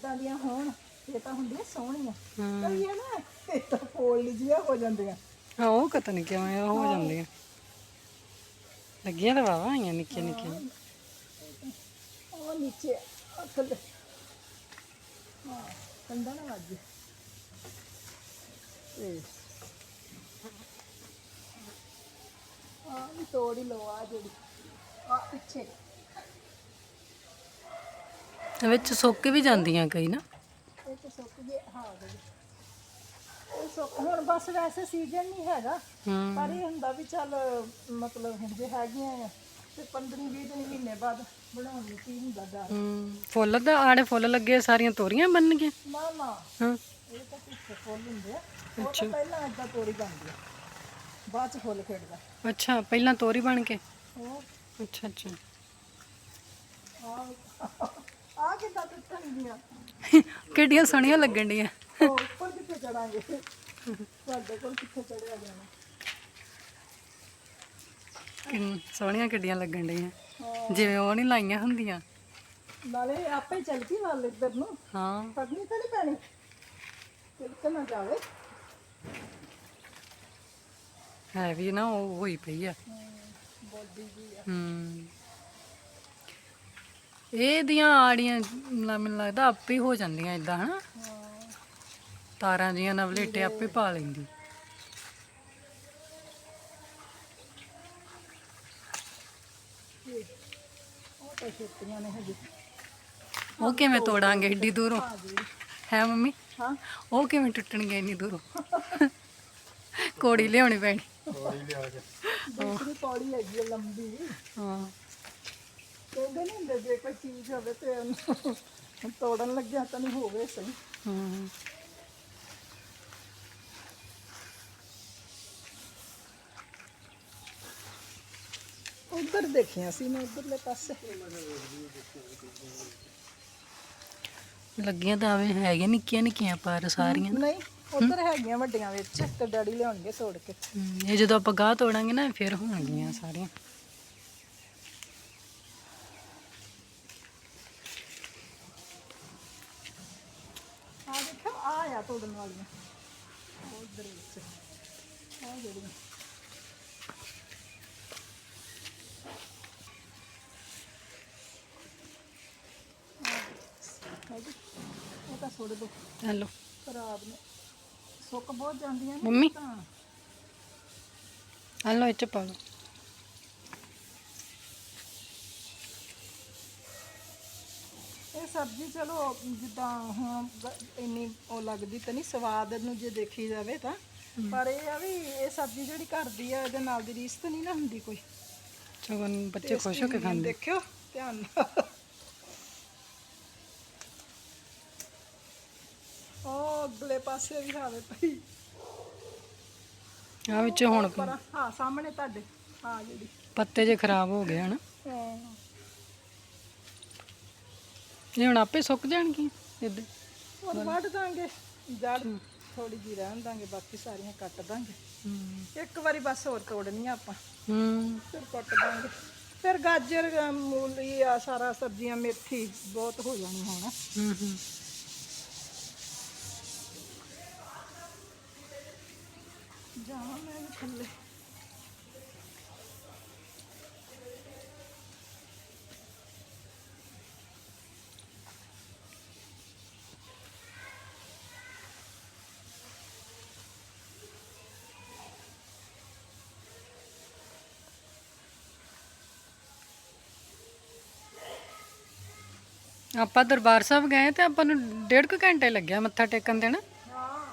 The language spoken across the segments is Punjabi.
ਇਦਾਂ ਦੀਆਂ ਹੋਣ ਇਹ ਤਾਂ ਹੁੰਦੀਆਂ ਸੋਹਣੀਆਂ। ਕਈ ਆ ਨਾ ਇਹ ਤਾਂ ਫੋਲ ਜਿਹੀਆਂ ਹੋ ਜਾਂਦੀਆਂ ਹਾਂ ਉਹ ਪਤਾ ਨਹੀਂ ਕਿਵੇਂ ਉਹ ਹੋ ਜਾਂਦੀਆਂ। ਲੱਗੀਆਂ ਤਾਂ ਵਾਵਾ ਆਈਆਂ ਨਿੱਕੀਆਂ ਨਿੱਕੀਆਂ। ਉਹ ਨੀਚੇ ਥੱਲੇ ਹਾਂ ਕੰਡਾ ਨਾ ਵੱਜ ਤੇ ਆ ਵੀ ਤੋੜੀ ਲੋ ਆ ਜਿਹੜੀ ਆ ਪਿੱਛੇ। ਵਿੱਚ ਸੁੱਕ ਵੀ ਜਾਂਦੀਆਂ ਕਈ ਨਾ। ਇਹ ਤਾਂ ਸੁੱਕ ਗਏ ਹਾਂ ਜਿਹੜੀ ਇਹ ਸੁੱਕ ਹੁਣ ਬਸ ਵੈਸੇ ਸੀਜ਼ਨ ਨਹੀਂ ਹੈਗਾ। ਹੂੰ। ਪਰ ਇਹ ਹੁੰਦਾ ਵੀ ਚੱਲ ਮਤਲਬ ਹੁਣ ਜੇ ਹੈਗੀਆਂ ਆ ਤੇ 15 20 ਦਿਨ ਮਹੀਨੇ ਬਾਅਦ ਬਣਾਉਣ ਨੂੰ ਕੀ ਹੁੰਦਾ ਡਰ। ਹੂੰ ਫੁੱਲ ਦਾ ਆੜੇ ਫੁੱਲ ਲੱਗੇ ਸਾਰੀਆਂ ਤੋਰੀਆਂ ਬਣ ਗਈਆਂ ਨਾ ਨਾ। ਹਾਂ। ਇਹ ਤਾਂ ਪਿੱਛੇ ਫੁੱਲ ਹੁੰਦੇ ਆ। ਉਹ ਤਾਂ ਪਹਿਲਾਂ ਏਦਾਂ ਤੋੜੀ ਬਣਦੀ ਆ ਬਾਅਦ ਚ ਫੁੱਲ ਖਿੜਦਾ। ਅੱਛਾ ਪਹਿਲਾਂ ਤੋਰੀ ਬਣ ਕੇ? ਉਹ ਅੱਛਾ ਅੱਛਾ। ਆ ਕਿੱਦਾਂ ਟੁੱਟਣਗੀਆਂ ਕਿੱਡੀਆਂ ਸੋਹਣੀਆਂ ਲੱਗਣ ਡੀਆਂ। ਉਹ ਉੱਪਰ ਕਿੱਥੇ ਚੜਾਂਗੇ? ਤੁਹਾਡੇ ਕੋਲ ਕਿੱਥੇ ਚੜਿਆ ਜਾਣਾ? ਕਿੰਨ ਸੋਹਣੀਆਂ ਕਿੱਡੀਆਂ ਲੱਗਣ ਡੀਆਂ। ਜਿਵੇਂ ਉਹ ਨਹੀਂ ਲਾਈਆਂ ਹੁੰਦੀਆਂ। ਨਾਲੇ ਆਪੇ ਚੱਲ ਗਈ ਵੱਲ ਇੱਧਰ ਨੂੰ। ਹਾਂ। ਫੜਨੀ ਤਾਂ ਨਹੀਂ ਪੈਣੀ? ਤਿਲਕ ਨਾ ਜਾਵੇ। ਹੈ ਵੀ ਨਾ ਉਹ ਹੋਈ ਪਈ ਆ। ਬੋਡੀ ਜੀ ਆ। ਹੂੰ। ਇਹ ਦੀਆਂ ਆੜੀਆਂ ਲਾ- ਮੈਨੂੰ ਲੱਗਦਾ ਆਪੇ ਹੀ ਹੋ ਜਾਂਦੀਆਂ ਇਦਾਂ ਹਨਾ? ਹਾਂ ਤਾਰਾਂ ਜੀਆਂ ਨਾਲ ਵਲੇਟੇ ਆਪੇ ਪਾ ਲੈਂਦੀ। ਉਹ ਕਿਵੇਂ ਤੋੜਾਂਗੇ ਏਡੀ ਦੂਰੋਂ? ਹੈ ਮੰਮੀ? ਹਾਂ। ਉਹ ਕਿਵੇਂ ਟੁੱਟਣਗੇ ਇੰਨੀ ਦੂਰੋਂ? ਕੋੜੀ ਲਿਆਉਣੀ ਪੈਣੀ। ਦੂਸਰੀ ਪੌੜੀ ਹੈਗੀ ਆ ਲੰਬੀ। ਹਾਂ। ਕਹਿੰਦੇ ਨਹੀਂ ਹੁੰਦੇ ਜੇ ਕੋਈ ਚੀਜ਼ ਹੋਵੇ ਤੇ ਉਹਨੂੰ ਤੋੜਨ ਲੱਗਿਆ ਤਾਂ ਨਹੀਂ ਹੋਵੇ ਸਹੀ। ਹੂੰ। ਉਧਰ ਦੇਖਿਆ ਸੀ ਮੈਂ ਉਧਰਲੇ ਪਾਸੇ। ਲੱਗੀਆਂ ਤਾਂ ਆਵੇਂ ਹੈਗੀਆਂ ਨਿੱਕੀਆਂ ਨਿੱਕੀਆਂ ਪਰ ਸਾਰੀਆਂ। ਨਹੀਂ ਉਧਰ ਹੈਗੀਆਂ ਵੱਡੀਆਂ ਵਿੱਚ ਤੇ ਡੈਡੀ ਲਿਆਉਣਗੇ ਤੋੜ ਕੇ। ਇਹ ਜਦੋਂ ਆਪਾਂ ਗਾਹ ਤੋੜਾਂਗੇ ਨਾ ਫਿਰ ਹੋਣਗੀਆਂ ਸਾਰੀਆਂ। ਆ ਦੇਖੋ ਆ ਆ ਤੋੜਨ ਵਾਲੀਆਂ ਉਧਰ ਵਿੱਚ ਆ ਜਿਹੜੀਆਂ ਹੈਗੀ। ਉਹ ਤਾਂ ਛੋੜ ਦੋ ਹੈਲੋ ਖਰਾਬ ਨੇ ਸੁੱਕ ਬਹੁਤ ਜਾਂਦੀਆਂ ਨੇ ਮੰਮੀ ਤਾਂ ਹੈਲੋ ਇਹ ਚ ਪਾ ਲਓ ਸਬਜ਼ੀ ਚਲੋ ਜਿੱਦਾਂ ਹੁਣ ਗ- ਇੰਨੀ ਉਹ ਲੱਗਦੀ ਤਾਂ ਨਹੀਂ ਸਵਾਦ ਨੂੰ ਜੇ ਦੇਖੀ ਜਾਵੇ ਤਾਂ। ਪਰ ਇਹ ਆ ਵੀ ਇਹ ਸਬਜ਼ੀ ਜਿਹੜੀ ਘਰ ਦੀ ਆ ਇਹਦੇ ਨਾਲ ਦੀ ਰੀਸ ਤਾਂ ਨਹੀਂ ਨਾ ਹੁੰਦੀ ਕੋਈ। ਚਗਨ ਬੱਚੇ ਖੁਸ਼ ਹੋ ਕੇ ਖਾਂਦੇ। ਦੇਖਿਓ ਧਿਆਨ ਨਾਲ। ਉਹ ਅਗਲੇ ਪਾਸੇ ਵੀ ਹਾਵੇ ਪਈ ਆ ਵਿੱਚ ਹੁਣ ਹਾਂ ਸਾਹਮਣੇ ਤੁਹਾਡੇ। ਹਾਂ ਜਿਹੜੀ। ਪੱਤੇ ਜੇ ਖਰਾਬ ਹੋ ਗਏ ਹਨ? ਹਾਂ। ਇਹ ਹੁਣ ਆਪੇ ਸੁੱਕ ਜਾਣਗੀਆਂ ਇੱਦਾਂ ਹੁਣ ਵੱਢ ਦਾਂਗੇ ਜੜ ਥੋੜੀ ਜੀ ਰਹਿਣ ਦਾਂਗੇ ਬਾਕੀ ਸਾਰੀਆਂ ਕੱਟ ਦਾਂਗੇ। ਹੂੰ। ਇੱਕ ਵਾਰੀ ਬਸ ਹੋਰ ਤੋੜਨੀ ਆ ਆਪਾਂ। ਹੂੰ। ਫਿਰ ਕੱਟ ਦਾਂਗੇ। ਫਿਰ ਗਾਜਰ ਅ, ਮੂਲੀ ਆ ਸਾਰਾ ਸਬਜ਼ੀਆਂ ਮੇਥੀ ਬਹੁਤ ਹੋ ਜਾਣੀ ਹੁਣ। ਹੂੰ ਹੂੰ। ਜਾਵਾਂ ਮੈਂ ਵੀ ਥੱਲੇ ਆਪਾਂ ਦਰਬਾਰ ਸਾਹਿਬ ਗਏ ਤੇ ਆਪਾਂ ਨੂੰ ਡੇਢ ਕੁ ਘੰਟੇ ਲੱਗਿਆ ਮੱਥਾ ਟੇਕਣ ਦੇਣਾ। ਹਾਂ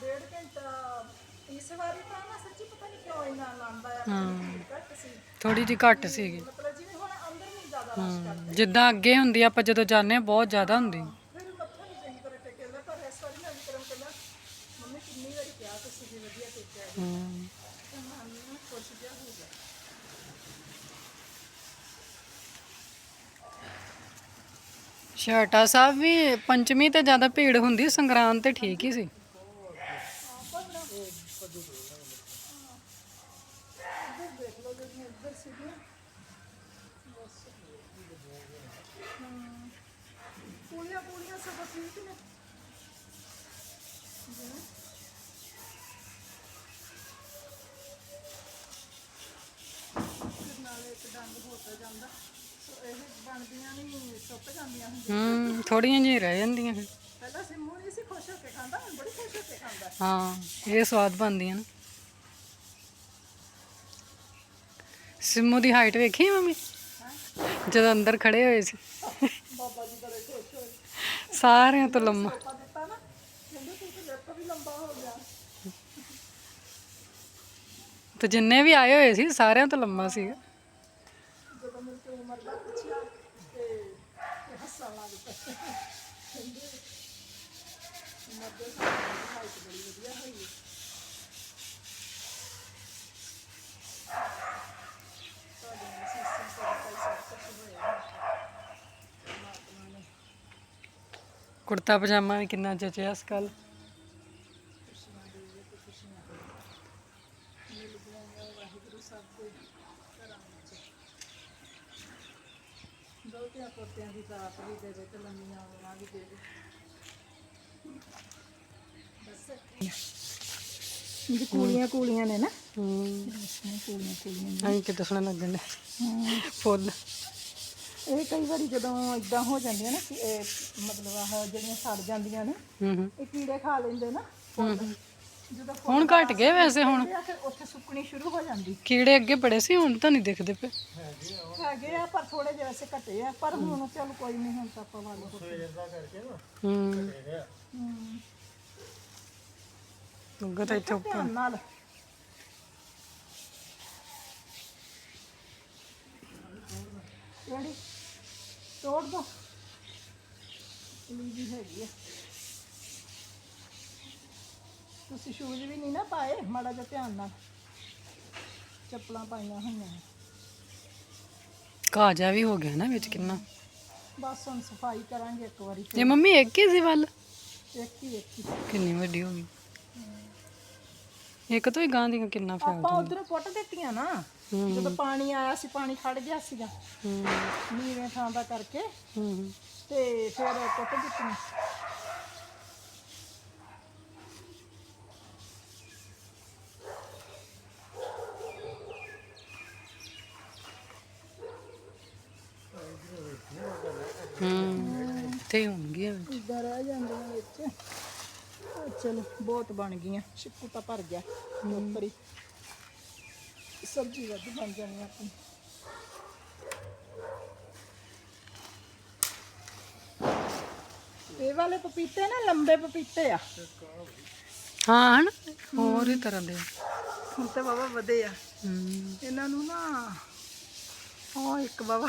ਡੇਢ ਘੰਟਾ ਇਸ ਵਾਰੀ ਤਾਂ ਨਾ ਸੱਚੀ ਪਤਾ ਨਹੀਂ ਕਿਉਂ ਇੰਨਾ ਲਾਂਦਾ ਆ ਭੀੜ ਘੱਟ ਸੀ। ਥੋੜੀ ਜਿਹੀ ਘੱਟ ਸੀਗੀ। ਮਤਲਬ ਜਿਵੇਂ ਹੁਣ ਅੰਦਰ ਨਹੀਂ ਜ਼ਿਆਦਾ ਹੂੰ ਜਿੱਦਾਂ ਅੱਗੇ ਹੁੰਦੀ ਆਪਾਂ ਜਦੋਂ ਜਾਂਦੇ ਬਹੁਤ ਜ਼ਿਆਦਾ ਹੁੰਦੀ ਫਿਰ ਮੱਥਾ ਨਹੀਂ ਚੰਗੀ ਤਰ੍ਹਾਂ ਟੇਕਿਆ ਪਰ ਇਸ ਵਾਰੀ ਮੈਂ ਵਿਕਰਮ ਕਹਿੰਦਾ ਮੰਮੀ ਕਿੰਨੀ ਵਾਰੀ ਕਿਹਾ ਤੁਸੀਂ ਜੀ ਵਧੀਆ ਟੇਕਿਆ ਹੂੰ ਤੇ ਮਨ ਨੂੰ ਖੁਸ਼ ਜਿਹਾ ਹੋ ਗਿਆ ਛਾਟਾ ਸਾਹਿਬ ਵੀ ਪੰਚਮੀ ਤੇ ਜ਼ਿਆਦਾ ਭੀੜ ਹੁੰਦੀ, ਸੰਗਰਾਂਦ ਤੇ ਠੀਕ ਹੀ ਸੀ। ਨਾਲੇ ਇੱਕ ਡੰਗ ਹੋਤਾ ਜਾਂਦਾ ਇਹ ਬਣਦੀਆਂ ਨਹੀਂ ਸੁੱਕ ਜਾਂਦੀਆਂ ਹੁੰਦੀਆਂ। ਹੂੰ ਥੋੜੀਆਂ ਜਿਹੀਆਂ ਰਹਿ ਜਾਂਦੀਆਂ ਫਿਰ। ਪਹਿਲਾਂ ਸਿੰਮੂ ਨਹੀਂ ਸੀ ਖੁਸ਼ ਹੋ ਕੇ ਖਾਂਦਾ ਹੁਣ ਬੜੀ ਖੁਸ਼ ਹੋ ਕੇ ਖਾਂਦਾ। ਹਾਂ ਇਹ ਸਵਾਦ ਬਣਦੀਆਂ ਨੇ। ਸਿੰਮੂ ਦੀ ਹਾਈਟ ਵੇਖੀ ਮੰਮੀ? ਜਦੋਂ ਅੰਦਰ ਖੜੇ ਹੋਏ ਸੀ। ਬਾਬਾ ਜੀ ਬੜੇ ਖੁਸ਼ ਹੋਏ। ਸਾਰਿਆਂ ਤੋਂ ਲੰਮਾ। ਪਾ ਦਿੱਤਾ ਨਾ ਕਹਿੰਦੇ ਤੂੰ ਤੇ ਮੇਰੇ ਤੋਂ ਵੀ ਲੰਬਾ ਹੋ ਗਿਆ। ਤੇ ਜਿੰਨੇ ਵੀ ਆਏ ਹੋਏ ਸੀ ਸਾਰਿਆਂ ਤੋਂ ਲੰਮਾ ਸੀ ਜਦੋਂ ਮੇਰੇ ਤੋਂ ਉਮਰ ਦਾ ਪੁੱਛਿਆ ਤੇ ਤੇ ਹੱਸਣ ਲੱਗ ਹਾਈਟ ਬੜੀ ਵਧੀਆ ਹੋਈ ਹੈ ਤੁਹਾਡੀ ਸਿਸਟਮ ਤੋਂ ਸਭ ਕੁਝ ਹੋਇਆ ਪਰਮਾਤਮਾ ਨੇ ਕੁੜਤਾ ਪਜਾਮਾ ਵੀ ਕਿੰਨਾ ਜਚਿਆ ਇਸ ਕੱਲ ਖੁਸ਼ੀਆਂ ਦੇ ਤੇ ਖੁਸ਼ੀਆਂ ਮਿਲ ਗਈਆਂ ਵਾਹਿਗੁਰੂ ਸਭ ਦੇ ਘਰਾਂ ਵਿੱਚ ਦੋਤਿਆਂ ਪੋਤਿਆਂ ਦੀ ਦਾਤ ਵੀ ਦੇਵੇ ਤੇ ਲੰਮੀਆਂ ਉਮਰਾਂ ਵੀ ਦੇਵੇ ਬਸ। ਇਹ ਕੂਲੀਆਂ ਕੂਲੀਆਂ ਨੇ ਨਾ। ਹੂੰ। ਕੂਲੀਆਂ ਕੂਲੀਆਂ ਲੱਗਣ ਨੇ ਫੁੱਲ। ਇਹ ਕਈ ਵਾਰੀ ਜਦੋਂ ਇਦਾਂ ਹੋ ਜਾਂਦੀਆਂ ਨਾ ਕਿ ਇਹ ਮਤਲਬ ਆਹ ਜਿਹੜੀਆਂ ਸੜ ਜਾਂਦੀਆਂ ਨੇ ਹੂੰ ਹੂੰ। ਇਹ ਕੀੜੇ ਖਾ ਲੈਂਦੇ ਨਾ। ਫੁੱਲ ਜਦੋਂ ਫੁੱਲ ਹੁਣ ਘਟ ਗਏ ਵੈਸੇ ਹੁਣ। ਆ ਫਿਰ ਉੱਥੇ ਸੁੱਕਣੀ ਸ਼ੁਰੂ ਹੋ ਜਾਂਦੀ। ਕੀੜੇ ਅੱਗੇ ਬੜੇ ਸੀ ਹੁਣ ਤਾਂ ਨਹੀਂ ਦਿਖਦੇ ਪਏ। ਹੈਗੇ ਆ ਪਰ ਥੋੜੇ ਜਿਹੇ ਵੈਸੇ ਘਟੇ ਆ ਪਰ ਹੁਣ ਚਲ ਕੋਈ ਨਹੀਂ ਹੁਣ ਤਾਂ ਆਪਾਂ ਵਾਲੇ ਹੂੰ ਹੂੰ। ਉੱਗਾ ਤਾਂ ਇੱਥੇ ਉੱਪਰ ਧਿਆਨ ਨਾਲ। ਕਿਹੜੀ ਤੋੜ ਦੋ। ਲੀਜੀ ਹੈਗੀ ਆ। ਤੁਸੀਂ ਸ਼ੂਜ਼ ਵੀ ਨਹੀਂ ਨਾ ਪਾਏ ਮਾੜਾ ਜਿਹਾ ਧਿਆਨ ਨਾਲ। ਚੱਪਲਾਂ ਪਾਈਆਂ ਹੋਈਆਂ। ਕਾਜਾ ਵੀ ਹੋ ਗਿਆ ਨਾ ਵਿੱਚ ਕਿੰਨਾ। ਬਸ ਹੁਣ ਸਫ਼ਾਈ ਕਰਾਂਗੇ ਇੱਕ ਵਾਰੀ ਇਹ ਮੰਮੀ ਇੱਕ ਹੀ ਸੀ ਵੱਲ? ਇੱਕ ਹੀ ਇੱਕ ਹੀ। ਕਿੰਨੀ ਵੱਡੀ ਹੋ ਗਈ। ਇੱਕ ਤੋਂ ਹੀ ਗਾਂ ਦੀ ਕਿੰਨਾ ਫੈਲ ਆਪਾਂ ਉਧਰੋਂ ਪੁੱਟ ਦਿੱਤੀਆਂ ਨਾ। ਜਦੋਂ ਪਾਣੀ ਆਇਆ ਸੀ ਪਾਣੀ ਖੜ ਗਿਆ ਸੀਗਾ। ਹੂੰ। ਨੀਵੇਂ ਥਾਂ ਦਾ ਕਰਕੇ। ਹੂੰ। ਤੇ ਫਿਰ ਪੁੱਟ ਦਿੱਤੀਆਂ। ਹੂੰ ਤੇ ਹੋਣਗੀਆਂ ਵਿੱਚ। ਇਦਾਂ ਰਹਿ ਜਾਂਦੀਆਂ ਵਿੱਚ ਚਲੋ ਬਹੁਤ ਬਣ ਗਈਆਂ। ਸ਼ਿੱਕੂ ਤਾਂ ਭਰ ਗਿਆ ਉੱਪਰ ਹੀ। ਸਬਜ਼ੀ ਵੱਧ ਬਣ ਜਾਣੀ ਆਪਣੀ। ਇਹ ਵਾਲੇ ਪਪੀਤੇ ਨਾ ਲੰਬੇ ਪਪੀਤੇ ਆ। ਹਾਂ ਹਨ? ਹੋਰ ਹੀ ਤਰ੍ਹਾਂ ਦੇ ਹੁਣ ਤੇ ਬਾਬਾ ਵਧੇ ਆ। ਹੂੰ। ਇਹਨਾਂ ਨੂੰ ਨਾ ਉਹ ਇੱਕ ਬਾਬਾ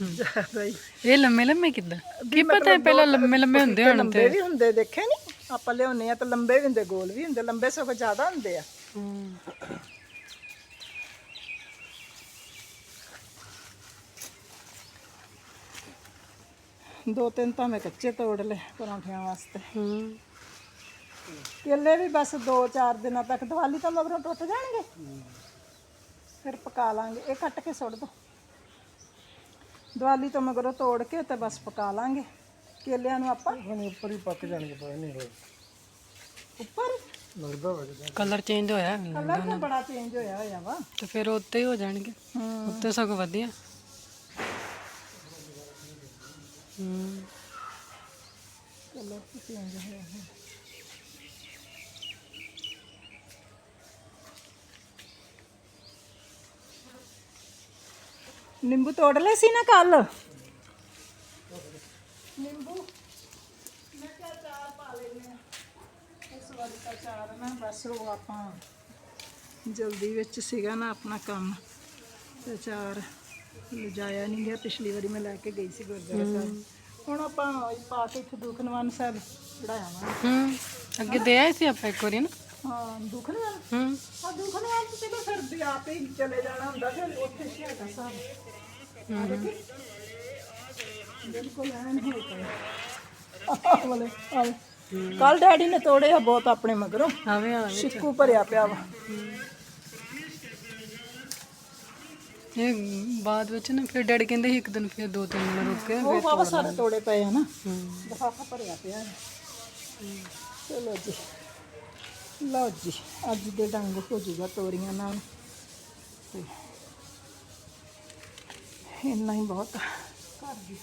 ਜ਼ਿਆਦਾ ਹੀ ਇਹ ਲੰਮੇ ਲੰਮੇ ਕਿੱਦਾਂ? ਕੀ ਪਤਾ ਹੈ ਪਹਿਲਾਂ ਲੰਮੇ ਲੰਮੇ ਹੁੰਦੇ ਹੋਣ ਲੰਬੇ ਵੀ ਹੁੰਦੇ ਦੇਖੇ ਨਹੀਂ ਆਪਾਂ ਲਿਆਉਂਦੇ ਆ ਤਾਂ ਲੰਬੇ ਵੀ ਹੁੰਦੇ ਗੋਲ ਵੀ ਹੁੰਦੇ ਲੰਬੇ ਸਗੋਂ ਜ਼ਿਆਦਾ ਹੁੰਦੇ ਆ। ਦੋ ਤਿੰਨ ਤਾਂ ਮੈਂ ਕੱਚੇ ਤੋੜ ਲਏ ਪਰੌਂਠਿਆਂ ਵਾਸਤੇ। ਹੂੰ ਕੇਲੇ ਵੀ ਬਸ 2-4 ਦਿਨਾਂ ਤੱਕ ਦੀਵਾਲੀ ਤਾਂ ਮਗਰੋਂ ਟੁੱਟ ਜਾਣਗੇ। ਫਿਰ ਪਕਾ ਲਾਂਗੇ। ਇਹ ਕੱਟ ਕੇ ਸੁੱਟ ਦੋ। ਦੀਵਾਲੀ ਤੋਂ ਮਗਰੋਂ ਤੋੜ ਕੇ ਤੇ ਬਸ ਪਕਾ ਲਾਂਗੇ। ਕੇਲਿਆਂ ਨੂੰ ਆਪਾਂ ਹੁਣ ਉੱਪਰ ਹੀ ਪੱਕ ਜਾਣਗੇ ਪਤਾ ਨਹੀਂ ਉੱਪਰ? ਲੱਗਦਾ ਵਾ ਕਲਰ ਚੇਂਜ ਹੋਇਆ। ਕਲਰ ਤਾਂ ਬੜਾ ਚੇਂਜ ਹੋਇਆ ਹੋਇਆ ਵਾ। ਤੇ ਫਿਰ ਉੱਤੇ ਹੀ ਹੋ। ਜਾਣਗੇ ਉੱਤੇ ਸਗੋਂ ਵਧੀਆ। ਹੂੰ ਕਲਰ ਚੇਂਜ ਹੋਇਆ ਹੈ ਨਿੰਬੂ ਤੋੜ ਲਏ ਸੀ ਨਾ ਕੱਲ? ਨਿੰਬੂ? ਮੈਂ ਕਿਹਾ ਚਾਰ ਪਾ ਲੈਨੇ ਆ ਇਸ ਵਾਰੀ ਤਾਂ ਚਾਰ ਨਾ ਬਸ ਉਹ ਆਪਾਂ ਜਲਦੀ ਵਿੱਚ ਸੀਗਾ ਨਾ ਆਪਣਾ ਕੰਮ। ਤੇ ਚਾਰ ਲਿਜਾਇਆ ਨਹੀਂ ਗਿਆ। ਪਿਛਲੀ ਵਾਰੀ ਮੈਂ ਲੈ ਕੇ ਗਈ ਸੀ ਗੁਰਦੁਆਰਾ ਸਾਹਿਬ। ਹੁਣ ਆਪਾਂ ਪਾ ਕੇ ਇੱਥੇ ਦੁਖਨਵਾਨ ਸਾਹਿਬ ਚੜਾਇਆ ਵਾ ਹੂੰ। ਅੱਗੇ ਦੇ ਆਏ ਸੀ ਆਪਾਂ ਇੱਕ ਵਾਰੀ ਨਾ? ਕੱਲ ਡੈਡੀ ਨੇ ਤੋੜੇ ਬਹੁਤ ਆਪਣੇ ਮਗਰੋਂ। ਆਵੇਂ ਆਵੇਂ। ਸ਼ਿੱਕੂ ਭਰਿਆ ਪਿਆ ਵਾ। ਇਹ ਬਾਅਦ ਵਿੱਚ ਨਾ ਫਿਰ ਡੈਡੀ ਕਹਿੰਦੇ ਸੀ ਇੱਕ ਦਿਨ ਫਿਰ ਦੋ ਤਿੰਨ ਦਿਨ ਰੁਕ ਕੇ ਉਹ ਬਾਬਾ ਸਾਰੇ ਤੋੜੇ ਪਏ ਆ ਨਾ। ਭਰਿਆ ਪਿਆ। ਚਲੋ ਜੀ। ਲਓ ਜੀ, ਅੱਜ ਦੇ ਡੰਗ ਹੋ ਜੂਗਾ ਤੋਰੀਆਂ ਨਾਲ। ਤੇ ਇੰਨਾ ਹੀ ਬਹੁਤ। ਕਰ ਦੀ